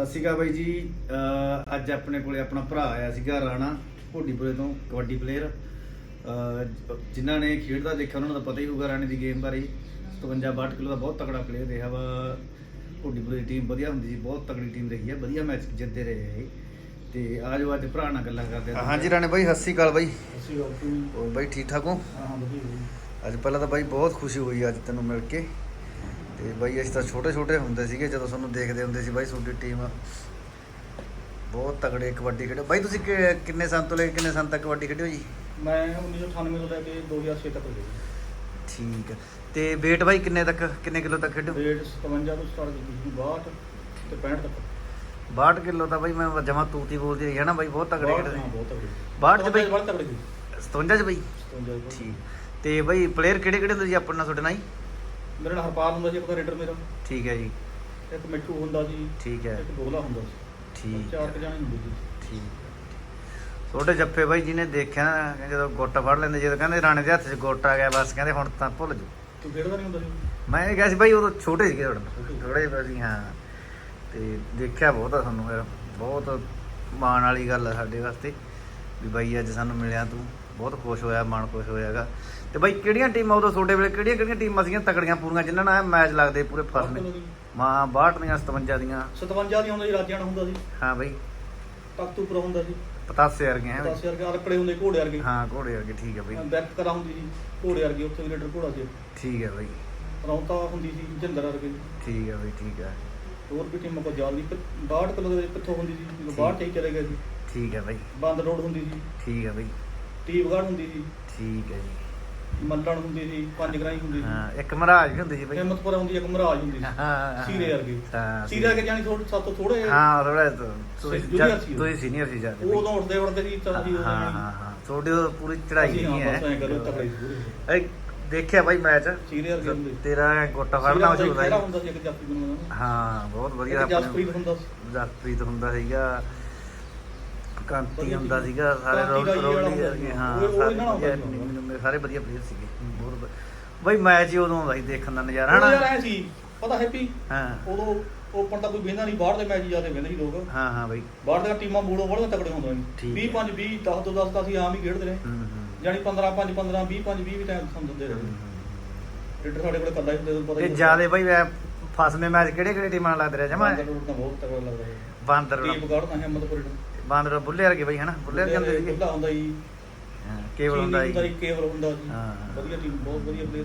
ਸਤਿ ਸ਼੍ਰੀ ਅਕਾਲ ਬਾਈ ਜੀ। ਅੱਜ ਆਪਣੇ ਕੋਲੇ ਆਪਣਾ ਭਰਾ ਆਇਆ ਸੀਗਾ ਰਾਣਾ ਘੋਡੀਪੁਰੇ ਤੋਂ ਕਬੱਡੀ ਪਲੇਅਰ ਜਿਨ੍ਹਾਂ ਨੇ ਖੇਡਦਾ ਦੇਖਿਆ ਉਹਨਾਂ ਨੂੰ ਤਾਂ ਪਤਾ ਹੀ ਹੋਊਗਾ ਰਾਣੇ ਦੀ ਗੇਮ ਬਾਰੇ 57 62 ਕਿਲੋ ਦਾ ਬਹੁਤ ਤਕੜਾ ਪਲੇਅਰ ਰਿਹਾ ਵਾ। ਘੋਡੀਪੁਰੇ ਦੀ ਟੀਮ ਵਧੀਆ ਹੁੰਦੀ ਸੀ ਬਹੁਤ ਤਕੜੀ ਟੀਮ ਰਹੀ ਹੈ ਵਧੀਆ ਮੈਚ ਜਿੱਤਦੇ ਰਹੇ ਇਹ। ਤੇ ਆਜੋ ਅੱਜ ਭਰਾ ਨਾਲ ਗੱਲਾਂ ਕਰਦੇ ਹਾਂ ਹਾਂਜੀ ਰਾਣੇ ਬਾਈ ਸਤਿ ਸ਼੍ਰੀ ਅਕਾਲ ਬਾਈ। ਅਸੀਂ ਗੱਲ ਹੋਰ ਬਾਈ ਠੀਕ ਠਾਕ ਹੋ? ਹਾਂ ਵਧੀਆ ਅੱਜ ਪਹਿਲਾਂ ਤਾਂ ਬਾਈ ਬਹੁਤ ਖੁਸ਼ੀ ਹੋਈ ਅੱਜ ਤੈਨੂੰ ਮਿਲ ਕੇ। ਤੇ ਬਾਈ ਅਸੀਂ ਤਾਂ ਛੋਟੇ ਛੋਟੇ ਹੁੰਦੇ ਸੀਗੇ ਜਦੋਂ ਤੁਹਾਨੂੰ ਦੇਖਦੇ ਹੁੰਦੇ ਸੀ ਬਾਈ ਤੁਹਾਡੀ ਟੀਮ। ਬਹੁਤ ਤਗੜੇ ਕਬੱਡੀ ਖੇਡੇ। ਬਾਈ ਤੁਸੀਂ ਕਿ- ਕਿੰਨੇ ਸਾਲ ਤੋਂ ਲੈ ਕੇ ਕਿੰਨੇ ਸਾਲ ਤੱਕ ਕਬੱਡੀ ਖੇਡੇ ਹੋ ਜੀ? ਮੈਂ 1998 ਤੋਂ ਲੈ ਕੇ 2006 ਤੱਕ ਗਿਆ ਠੀਕ ਹੈ ਤੇ weight ਬਾਈ ਕਿੰਨੇ ਤੱਕ ਕਿੰਨੇ ਕਿਲੋ ਤੱਕ ਖੇਡੇ? ਰੇਟ 57 ਤੋਂ ਸਟਾਰਟ ਕੀਤੀ ਸੀ 62 ਤੇ 65 ਤੱਕ। 62 ਕਿਲੋ ਤਾਂ ਬਾਈ ਮੈਂ ਜਮਾ ਤੂਤੀ ਬੋਲਦੀ ਰਹੀ ਹੈ ਨਾ ਬਾਈ ਬਹੁਤ ਤਗੜੇ 62 ਖੇਡੇ ਹਾਂ ਸੀ ਬਹੁਤ ਤਗੜੀ 62 ਚ ਬਾਈ ਬਹੁਤ ਤਗੜੀ ਸੀ। 57 ਚ ਬਾਈ? 57 ਚ। ਠੀਕ। ਤੇ ਬਾਈ ਪਲੇਅਰ ਕਿਹੜੇ ਕਿਹੜੇ ਹੁੰਦੇ ਸੀ ਆਪਣੇ ਨਾਲ ਤੁਹਾਡੇ ਨਾਲ ਜੀ ਮੇਰੇ ਨਾਲ ਹਰਪਾਲ ਹੁੰਦਾ ਸੀ ਇੱਕ ਤਾਂ ਰੇਡਰ ਮੇਰਾ। ਠੀਕ ਹੈ ਜੀ। ਇੱਕ ਮਿੱਠੂ ਹੁੰਦਾ ਸੀ ਠੀਕ ਹੈ। ਇੱਕ ਦੋਗਲਾ ਹੁੰਦਾ ਸੀ। ਠੀਕ ਚਾਰ ਜਾਣੇ ਹੁੰਦੇ ਸੀ। ਠੀਕ ਛੋਟੇ ਜੱਫੇ ਬਾਈ ਜਿਹਨੇ ਦੇਖਿਆ ਨਾ ਜਦੋਂ ਗੁੱਟ ਫੜ ਲੈਂਦੇ ਜਦੋਂ ਕਹਿੰਦੇ ਰਾਣੇ ਦੇ ਹੱਥ 'ਚ ਗੁੱਟ ਆ ਗਿਆ ਬਸ ਕਹਿੰਦੇ ਹੁਣ ਤਾਂ ਭੁੱਲ ਜਾ ਤੂੰ ਖੇਡਦਾ ਨਹੀਂ ਹੁੰਦਾ ਸੀ? ਮੈਂ ਇਹ ਕਿਹਾ ਸੀ ਬਾਈ ਉਦੋਂ ਛੋਟੇ ਸੀਗੇ ਤੁਹਾਡੇ ਥੋੜੇ ਜਿਹੇ ਸੀ ਹਾਂ। ਤੇ ਦੇਖਿਆ ਬਹੁਤ ਆ ਤੁਹਾਨੂੰ ਫਿਰ ਬਹੁਤ ਮਾਣ ਵਾਲੀ ਗੱਲ ਆ ਸਾਡੇ ਵਾਸਤੇ ਵੀ ਬਾਈ ਅੱਜ ਸਾਨੂੰ ਮਿਲਿਆ ਤੂੰ। ਬਹੁਤ ਖੁਸ਼ ਹੋਇਆ ਮਨ ਖੁਸ਼ ਹੋਇਆਗਾ। ਤੇ ਬਾਈ ਕਿਹੜੀਆਂ ਟੀਮਾਂ ਉਦੋਂ ਤੁਹਾਡੇ ਵੇਲੇ ਕਿਹੜੀਆਂ ਕਿਹੜੀਆਂ ਟੀਮਾਂ ਸੀਗੀਆਂ ਤਕੜੀਆਂ ਪੂਰੀਆਂ ਜਿਨ੍ਹਾਂ ਨਾਲ ਮੈਚ ਲੱਗਦੇ ਪੂਰੇ ਫਸਵੇਂ ਮਾਂ 62 ਦੀਆਂ। 57 ਦੀਆਂ 57 ਦੀ ਹੁੰਦਾ ਸੀ ਰਾਜਿਆਂ ਹੁੰਦਾ ਸੀ ਹਾਂ ਬਾਈ। ਤਖਤੂਪੁਰ ਹੁੰਦਾ ਸੀ ਪਤਾਸੇ ਵਰਗੇ ਹੈ 10000 ਕੇ ਅਰਕੜੇ ਹੁੰਦੇ ਘੋੜੇ ਵਰਗੇ। ਹਾਂ ਘੋੜੇ ਵਰਗੇ ਠੀਕ ਹੈ ਬਾਈ। ਬੈਕ ਕਰਾ ਹੁੰਦੀ ਸੀ ਘੋੜੇ ਵਰਗੇ ਉੱਥੇ ਵੀ ਰੇਡਰ ਘੋੜਾ ਸੀ। ਠੀਕ ਹੈ ਬਾਈ। ਰੌਂਤਾ ਹੁੰਦੀ ਸੀ ਜਿੰਦਰ ਵਰਗੇ। ਠੀਕ ਹੈ ਬਾਈ ਠੀਕ ਹੈ। ਹੋਰ ਵੀ ਟੀਮਾਂ ਕੋ ਜਾਲ ਦੀ 62 ਕਿਲੋ ਦੇ ਵਿੱਚ ਕਿੱਥੋਂ ਹੁੰਦੀ ਸੀ ਜਦੋਂ ਬਾਹਰ ਤੇ ਹੀ ਚਲੇ ਗਏ ਸੀ ਠੀਕ ਹੈ ਬਾਈ। ਬੰਦ ਰੋਡ ਹੁੰਦੀ ਸੀ ਠੀਕ ਹੈ ਬਾਈ। ਟੀਪਗੜ ਹੁੰਦੀ ਸੀ। ਠੀਕ ਹੈ ਜੀ। ਮੱਲਣ ਹੁੰਦੀ ਸੀ ਪੰਜ ਗਰਾਈ ਹੁੰਦੀ ਸੀ। ਹਾਂ ਇੱਕ ਮਹਾਰਾਜ ਵੀ ਹੁੰਦੀ ਸੀ ਬਾਈ। ਹਿੰਮਤਪੁਰ ਹੁੰਦੀ ਇੱਕ ਮਹਾਰਾਜ ਹੁੰਦੀ ਸੀ। ਹਾਂ ਸੀਰੇ ਵਰਗੇ। ਹਾਂ ਸੀਰੇ ਵਰਗੇ ਜਾਨੀ ਥੋੜੇ ਸੱਤ ਤੋਂ ਥੋੜੇ ਹਾਂ ਥੋੜਾ ਜਦ- ਸੀ ਉਹ। ਤੁਸੀਂ ਸੀਨੀਅਰ ਸੀ ਜਾ ਉਹ ਉਦੋਂ ਉੱਠਦੇ ਉੱਠਦੇ ਸੀ ਤਾਂ ਸੀ ਹਾਂ ਹਾਂ ਹਾਂ ਤੁਹਾਡੀ ਉਹ ਪੂਰੀ ਚੜਾਈ ਨਹੀਂ ਹਾਂ ਕਰੋ ਤਕੜੇ ਇਹ ਦੇਖਿਆ ਬਾਈ ਮੈਚ? ਸੀਰੇ ਵਰਗੇ ਹੁੰਦੇ। ਤੇਰਾ ਗੋਟਾ ਸੀਰਾ ਫੜਨਾ ਹੁੰਦਾ ਸੀ, ਮਸ਼ਹੂਰ ਖਹਿਰਾ ਹੈ ਹੁੰਦਾ ਸੀ ਇੱਕ ਜਾਪੀ ਬਣਾਉਂਦਾ ਹਾਂ ਬਹੁਤ ਵਧੀਆ ਇੱਕ ਜਸਪ੍ਰੀਤ ਹੁੰਦਾ ਸੀ। ਜਸਪ੍ਰੀਤ ਹੁੰਦਾ ਸੀਗਾ। ਕਾਂਤੀ ਵਧੀਆ ਹੁੰਦਾ। ਸੀਗਾ। ਸਾਰੇ ਹੀ ਰੋਲ ਰੋਲ। ਹਾਂ ਸਾਰੇ ਸਾਰੇ ਵਧੀਆ ਪਲੇਅਰ ਸੀਗੇ। ਬਹੁਤ ਬਾਈ ਮੈਚ ਹੀ ਉਦੋਂ ਆਉਂਦਾ ਸੀ ਦੇਖਣ ਦਾ ਨਜ਼ਾਰਾ ਉਹ ਯਾਰ ਹਨਾ ਐ ਸੀ ਪਤਾ ਹੈਪੀ? ਹਾਂ। ਉਦੋਂ ਓਪਨ ਤਾਂ ਕੋਈ ਵੇਂਦਾ ਨਹੀਂ ਬਾਹਰ ਦੇ ਮੈਚ ਜ਼ਿਆਦਾ ਵੇਂਦੇ ਸੀ ਲੋਕ। ਹਾਂ ਹਾਂ ਬਾਈ। ਬਾਹਰ ਦੀਆਂ ਟੀਮਾਂ ਮੂਲੋਂ ਬੜੀਆਂ ਤਕੜੇ ਹੁੰਦੇ ਨੇ। ਠੀਕ 20 5 20 10 ਤੋਂ 10 ਤਾਂ ਅਸੀਂ ਆਮ ਹੀ ਖੇਡਦੇ ਰਹੇ। ਹੂੰ ਹੂੰ। ਜਾਨੀ 15 5 15 20 5 20 ਵੀ ਟਾਈਮ ਸਾਨੂੰ ਦਿੰਦੇ ਰਹੇ। ਹੂੰ। ਰੇਡਰ ਸਾਡੇ ਕੋਲ ਕੱਲਾ ਹੀ ਹੁੰਦੇ ਤੁਹਾਨੂੰ ਪਤਾ ਤੇ ਜਿਆਦੇ ਬਾਈ ਮੈਂ ਫਸਵੇਂ ਮੈਚ ਕਿਹੜੇ ਕਿਹੜੇ ਟੀਮਾਂ ਨਾਲ ਲੱਗਦੇ ਰਿਹਾ? ਜਮਾ? ਬਾਂਦਰ ਰੋਡ ਤਾਂ ਬਹੁਤ ਤਕੜਾ ਲੱਗਦਾ ਹੈ ਬਾਂਦਰ ਟੀਮ ਗੜਨਾ ਹਿੰਮਤਪੁਰ ਰੇਡਰ ਬਾਂਦਰ ਬੁੱਲੇ ਵਰਗੇ ਬਾਈ ਹਨਾ? ਬੁੱਲੇ ਵਰਗੇ ਹੁੰਦੇ ਸੀਗੇ। ਖੁੱਲਾ ਹੁੰਦਾ ਜੀ। ਹਾਂ ਕੇਵਲ ਹੁੰਦਾ ਜੀ। ਕੇਵਲ ਹੁੰਦਾ ਜੀ। ਹਾਂ। ਵਧੀਆ ਟੀਮ ਬਹੁਤ ਵਧੀਆ ਪਲੇਅਰ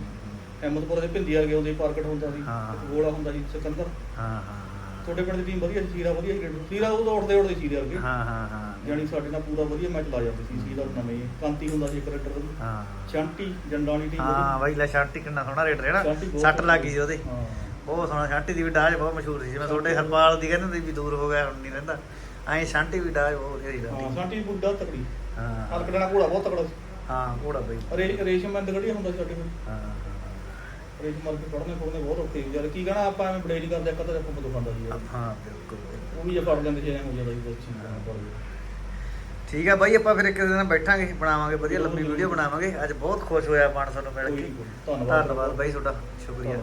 ਹਿੰਮਤਪੁਰ ਦੇ ਭਿੰਦੀ ਵਰਗੇ ਹੁੰਦੇ ਪਾਰਕਟ ਹੁੰਦਾ ਸੀ। ਗੋਲਾ ਹੁੰਦਾ ਸੀ ਸਿਕੰਦਰ। ਹਾਂ ਹਾਂ ਤੁਹਾਡੇ ਪਿੰਡ ਦੀ ਟੀਮ ਵਧੀਆ ਸੀ ਸੀਰਾ ਵਧੀਆ ਖੇਡਦਾ ਸੀਰਾ ਉਦੋਂ ਉੱਠਦੇ ਉੱਠਦੇ ਸੀਰੇ ਵਰਗੇ। ਹਾਂ ਹਾਂ ਹਾਂ। ਜਾਨੀ ਸਾਡੇ ਨਾਲ ਪੂਰਾ ਵਧੀਆ ਮੈਚ ਲਾ ਜਾਂਦੇ ਸੀ ਸੀਰਾ ਨਵੇਂ ਕਾਂਤੀ ਹੁੰਦਾ ਸੀ ਰੇਡਰ ਹਾਂ। ਸ਼ਾਂਟੀ ਜੰਡਾਣੀ ਟੀਮ ਹਾਂ ਬਾਈ ਲੈ ਸ਼ਾਂਟੀ ਕਿੰਨਾ ਸੋਹਣਾ ਰੇਡਰ ਹੈ ਨਾ। ਸ਼ਾਂਟੀ ਲੱਗ ਗਈ ਉਹਦੇ। ਹਾਂ। ਬਹੁਤ ਸੋਹਣਾ ਸ਼ਾਂਟੀ ਦੀ ਵੀ ਡਾਜ ਬਹੁਤ ਮਸ਼ਹੂਰ ਸੀ। ਮੈਂ ਤੁਹਾਡੇ ਹਰਪਾਲ ਦੀ ਕਹਿੰਦੇ ਵੀ ਦੂਰ ਹੋ ਗਿਆ ਹੁਣ ਨਹੀਂ ਰਹਿੰਦਾ। ਐਂ ਸ਼ਾਂਟੀ ਵੀ ਡਾਜ ਬਹੁਤ ਵਧੀਆ ਸੀ ਹਾਂ ਸ਼ਾਂਟੀ ਬੁੱਢਾ ਤਕੜੀ। ਹਾਂ। ਹਰਕੜਾ ਨਾਲ ਘੋੜਾ ਬਹੁਤ ਤਕੜਾ ਸੀ। ਹਾਂ ਘੋੜਾ ਬਾਈ। ਰੇ ਰੇਸ਼ਮ ਮੰਦ ਗੜੀ ਹੁੰਦਾ ਸਾਡੇ ਕੋਲ? ਹਾਂ ਹਾਂ ਰੇਸ਼ਮ ਮਾਰ ਕੇ ਫੜਨੇ ਫੜਨੇ ਬਹੁਤ ਔਖੇ ਸੀ। ਯਾਰ ਕੀ ਕਹਣਾ ਆਪਾਂ ਐਵੇਂ ਬੜੇਜ ਕਰਦੇ ਇੱਕ ਤਾਂ ਆਪਾਂ ਮਦੋਂ ਖਾਂਦਾ ਸੀ। ਹਾਂ ਬਿਲਕੁਲ। ਉਹ ਵੀ ਜੇ ਫੜ ਲੈਂਦੇ ਸੀ ਐਂ ਹੋ ਜਾਂਦਾ ਬਹੁਤ ਕਰਨਾ ਪੜ ਠੀਕ ਹੈ ਬਾਈ ਆਪਾਂ ਫਿਰ ਇੱਕ ਦਿਨ ਬੈਠਾਂਗੇ ਬਣਾਵਾਂਗੇ ਵਧੀਆ ਲੰਬੀ ਵੀਡੀਓ ਬਣਾਵਾਂਗੇ। ਅੱਜ ਬਹੁਤ ਖੁਸ਼ ਹੋਇਆ ਮਨ ਤੁਹਾਨੂੰ ਮਿਲ ਕੇ। ਧੰਨਵਾਦ। ਧੰਨਵਾਦ ਬਾਈ ਤੁਹਾਡਾ। ਸ਼ੁਕਰੀਆ।